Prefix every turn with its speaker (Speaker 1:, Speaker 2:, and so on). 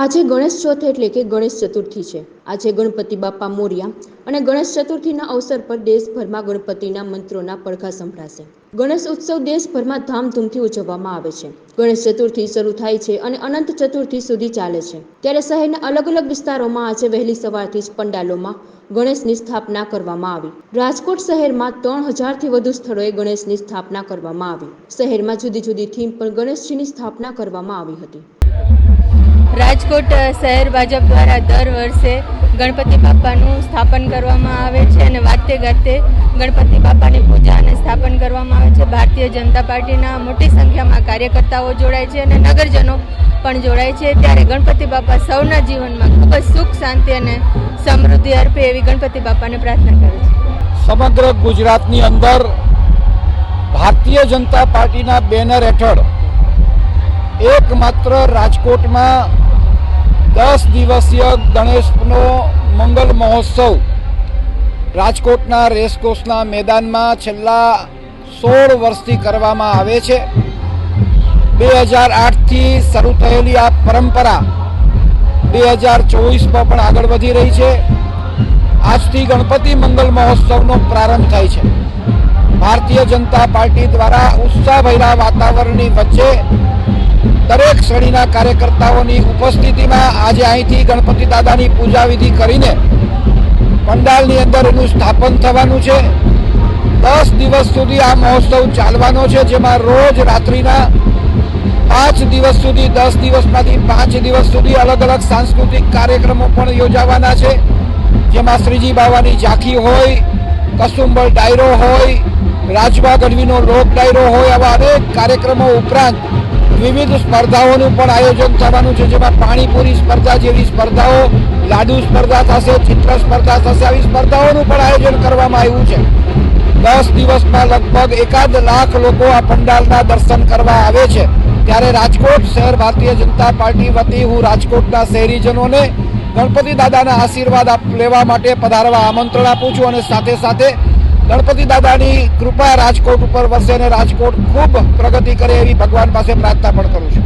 Speaker 1: આજે ગણેશ ચોથ એટલે કે ગણેશ ચતુર્થી છે. આજે ગણપતિ બાપા મોર્યા અને ગણેશ ચતુર્થીના અવસર પર દેશભરમાં ગણપતિના મંત્રોના પડઘા સંભળાશે. ગણેશ ઉત્સવ દેશભરમાં ધામધૂમથી ઉજવવામાં આવે છે. ગણેશ ચતુર્થી શરૂ થાય છે અને અનંત ચતુર્થી સુધી ચાલે છે. ત્યારે શહેરના અલગ અલગ વિસ્તારોમાં આજે વહેલી સવારથી જ પંડાલોમાં ગણેશની સ્થાપના કરવામાં આવી. રાજકોટ શહેરમાં ત્રણ હજારથી વધુ સ્થળોએ ગણેશની સ્થાપના કરવામાં આવી. શહેરમાં જુદી જુદી થીમ પર ગણેશજીની સ્થાપના કરવામાં આવી હતી.
Speaker 2: રાજકોટ શહેર ભાજપ દ્વારા દર વર્ષે ગણપતિ બાપાનું સ્થાપન કરવામાં આવે છે અને વાતે ગાતે ગણપતિ બાપાની પૂજા અને સ્થાપન કરવામાં આવે છે. ભારતીય જનતા પાર્ટીના મોટી સંખ્યામાં કાર્યકર્તાઓ જોડાય છે અને નગરજનો પણ જોડાય છે. ત્યારે ગણપતિ બાપા સૌના જીવનમાં ખૂબ જ સુખ, શાંતિ અને સમૃદ્ધિ અર્પે એવી ગણપતિ બાપાને પ્રાર્થના કરે છે.
Speaker 3: સમગ્ર ગુજરાતની અંદર ભારતીય જનતા પાર્ટીના બેનર હેઠળ એકમાત્ર રાજકોટમાં દસ દિવસીય ગણેશનો મંગલ મહોત્સવ રાજકોટના રેસકોર્સના મેદાનમાં છેલ્લા સોળ વર્ષથી કરવામાં આવે છે. બે હજાર આઠથી શરૂ થયેલી આ પરંપરા બે હજાર ચોવીસમાં પણ આગળ વધી રહી છે. આજથી ગણપતિ મંગલ મહોત્સવનો પ્રારંભ થાય છે. ભારતીય જનતા પાર્ટી દ્વારા ઉત્સાહભર્યા વાતાવરણની વચ્ચે દરેક શ્રેણીના કાર્યકર્તાઓની ઉપસ્થિતિમાં આજે અહીંથી ગણપતિ દાદાની પૂજા વિધિ કરીને પંડાલની અંદર એનું સ્થાપન થવાનું છે. દસ દિવસ સુધી આ મહોત્સવ ચાલવાનો છે, જેમાં રોજ રાત્રિના પાંચ દિવસ સુધી, દસ દિવસમાંથી પાંચ દિવસ સુધી અલગ અલગ સાંસ્કૃતિક કાર્યક્રમો પણ યોજાવાના છે. જેમાં શ્રીજી બાવાની ઝાંખી હોય કસુંબર ડાયરો હોય, રાજવા ગઢવીનો લોક ડાયરો હોય, આવા અનેક કાર્યક્રમો ઉપરાંત વિવિધ સ્પર્ધાઓનું પણ આયોજન થવાનું છે, જેમાં પાણીપુરી સ્પર્ધા જેવી સ્પર્ધાઓ, લાડુ સ્પર્ધા થશે, ચિત્ર સ્પર્ધા થશે, આવી સ્પર્ધાઓનું પણ આયોજન કરવામાં આવ્યું છે. દસ દિવસમાં લગભગ એકાદ લાખ લોકો આ પંડાલના દર્શન કરવા આવે છે. ત્યારે રાજકોટ શહેર ભારતીય જનતા પાર્ટી વતી હું રાજકોટના શહેરીજનોને ગણપતિ દાદાના આશીર્વાદ લેવા માટે પધારવા આમંત્રણ આપું છું અને સાથે સાથે ગણપતિ દાદાની કૃપા રાજકોટ ઉપર વરસે અને રાજકોટ ખૂબ પ્રગતિ કરે એવી ભગવાન પાસે પ્રાર્થના પણ કરું છું.